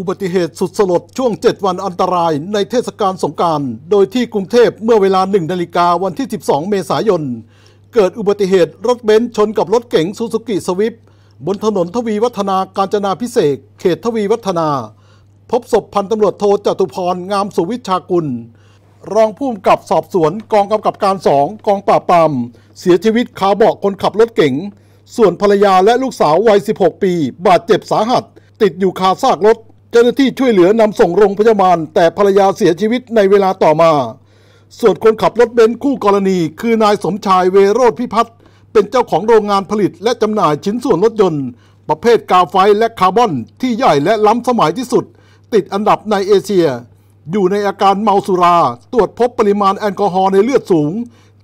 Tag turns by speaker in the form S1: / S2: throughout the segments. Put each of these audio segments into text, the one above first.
S1: อุบัติเหตุสุดสลดช่วง 7 วันอันตรายในเทศกาลสงกราร โดยที่กรุงเทพเมื่อเวลา 1 นาฬิกาวันที่ 12 เมษายน เกิดอุบัติเหตุรถเบนซ์ชนกับรถเก๋งซูซูกิสวิฟบนถนนทวีวัฒนาการจนาพิเศษเขตทวีวัฒนา พบศพพันตำรวจโทจตุพรงามสุวิชากุล รองผู้กำกับสอบสวนกองกำกับการสองกองปราบปรามเสียชีวิตคาเบาะคนขับรถเก๋งส่วนภรรยาและลูกสาววัย 16 ปี บาดเจ็บสาหัส ติดอยู่คาซากรถ เจ้าหน้าที่ช่วยเหลือนำส่งโรงพยาบาลแต่ภรรยาเสียชีวิตในเวลาต่อมา ส่วนคนขับรถเบนซ์คู่กรณี คือนายสมชายเวโรธพิพัฒน์เป็นเจ้าของโรงงานผลิตและจำหน่ายชิ้นส่วนรถยนต์ ประเภทกาไฟและคาร์บอนที่ใหญ่และล้ำสมัยที่สุด ติดอันดับในเอเชีย อยู่ในอาการเมาสุรา ตรวจพบปริมาณแอลกอฮอล์ในเลือดสูง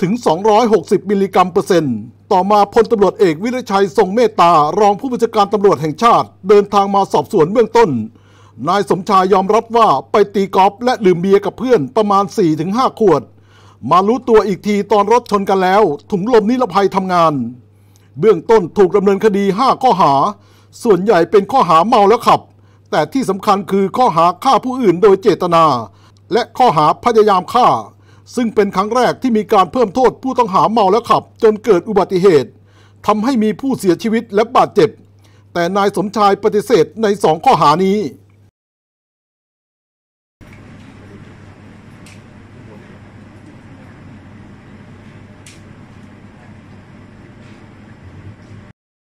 S1: ถึง 260 มิลลิกรัมเปอร์เซ็นต์ต่อมาพลตำรวจเอกวิรชัยทรงเมตตารองผู้บัญชาการตำรวจแห่งชาติ เดินทางมาสอบสวนเบื้องต้น นายสมชายยอมรับว่าไปตีกอล์ฟและดื่มเบียร์กับเพื่อนประมาณ 4-5 ขวด มารู้ตัวอีกทีตอนรถชนกันแล้ว ถุงลมนิรภัยทำงาน เบื้องต้นถูกดำเนินคดี 5 ข้อหา ส่วนใหญ่เป็นข้อหาเมาแล้วขับ แต่ที่สำคัญคือข้อหาฆ่าผู้อื่นโดยเจตนา และข้อหาพยายามฆ่า ซึ่งเป็นครั้งแรกที่มีการเพิ่มโทษผู้ต้องหาเมาแล้วขับ จนเกิดอุบัติเหตุทำให้มีผู้เสียชีวิตและบาดเจ็บ แต่นายสมชายปฏิเสธในสองข้อหานี้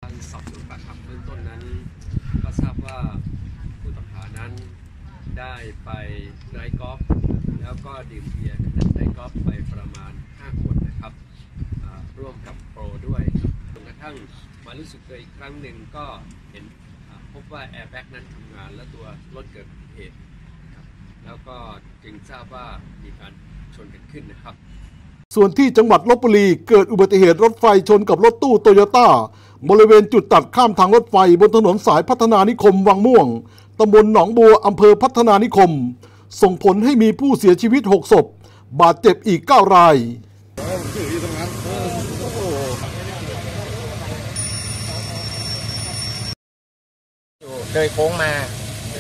S2: การสอบสวนปากคำเบื้องต้นนั้น ก็ทราบว่าผู้ต้องหานั้น ได้ไปไดรฟ์กอล์ฟแล้วก็ดื่มเบียร์ขณะไดรฟ์กอล์ฟไปประมาณ5ขวดนะครับร่วมกับโปรด้วยจนกระทั่งมารู้สึกตัวอีกครั้งหนึ่งก็เห็นพบว่าแอร์แบ็กนั้นทำงานและตัวรถเกิดเหตุแล้วก็จึงทราบว่ามีการชนกันขึ้นนะครับ
S1: ส่วนที่จังหวัดลบบุรีเกิดอุบัติเหตุรถไฟชนกับรถตู้โตโยต้าบริเวณจุดตัดข้ามทางรถไฟบนถนนสายพัฒนานิคมวังม่วง ตำบลหนองบัวอำเภอพัฒนานิคม ส่งผลให้มีผู้เสียชีวิต 6 ศพ บาดเจ็บอีก 9 ราย
S3: อยู่เลยโค้งมา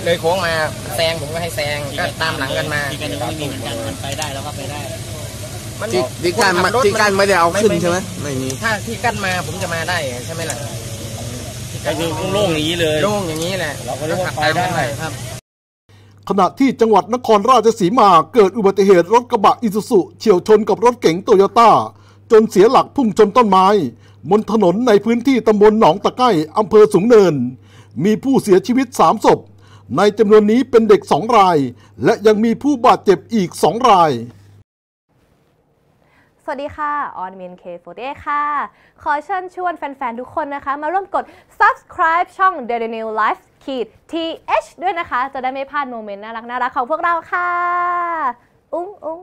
S3: เลยโค้งมาแซงผมก็ให้แซงก็ตามหลังกันมา
S4: ที่กันยังไม่มีเหมือนกันมันไปได้แล้วก็ไปได้
S3: มัน
S5: ที่ที่กั้น
S3: คขับรถ
S5: ที่กั้นไม่ได้เอาขึ้น
S3: ไม่
S5: ใช่ไหมไม่มี
S3: ถ้าที่กั้นมาผมจะมาได้ใช่ไหมล่ะ
S4: ก็คือโล่งๆอย่างนี้เลย
S3: โล่งอย่างนี้แหละ
S4: เราก็เรียกว่า
S3: ขับ
S4: ไปได้
S3: ตมกันครับ
S1: ขณะที่จังหวัดนครราชสีมาเกิดอุบัติเหตุรถกระบะอิซูซุเฉียวชนกับรถเก๋งโตโยต้า จนเสียหลักพุ่งชนต้นไม้บนถนนในพื้นที่ตำบลหนองตะไคร่อำเภอสูงเนิน มีผู้เสียชีวิต 3 ศพ ในจำนวนนี้เป็นเด็ก 2 ราย และยังมีผู้บาดเจ็บอีก 2 ราย
S6: สวัสดีค่ะออนมินเคโฟเค่ะ ขอเชิญชวนแฟน ๆ ทุกคนนะคะ มาร่วมกด subscribe ช่อง Daily New Life ขีด th ด้วยนะคะ จะได้ไม่พลาดโมเมนต์น่ารักๆของพวกเราค่ะ อุ้งอุ้ง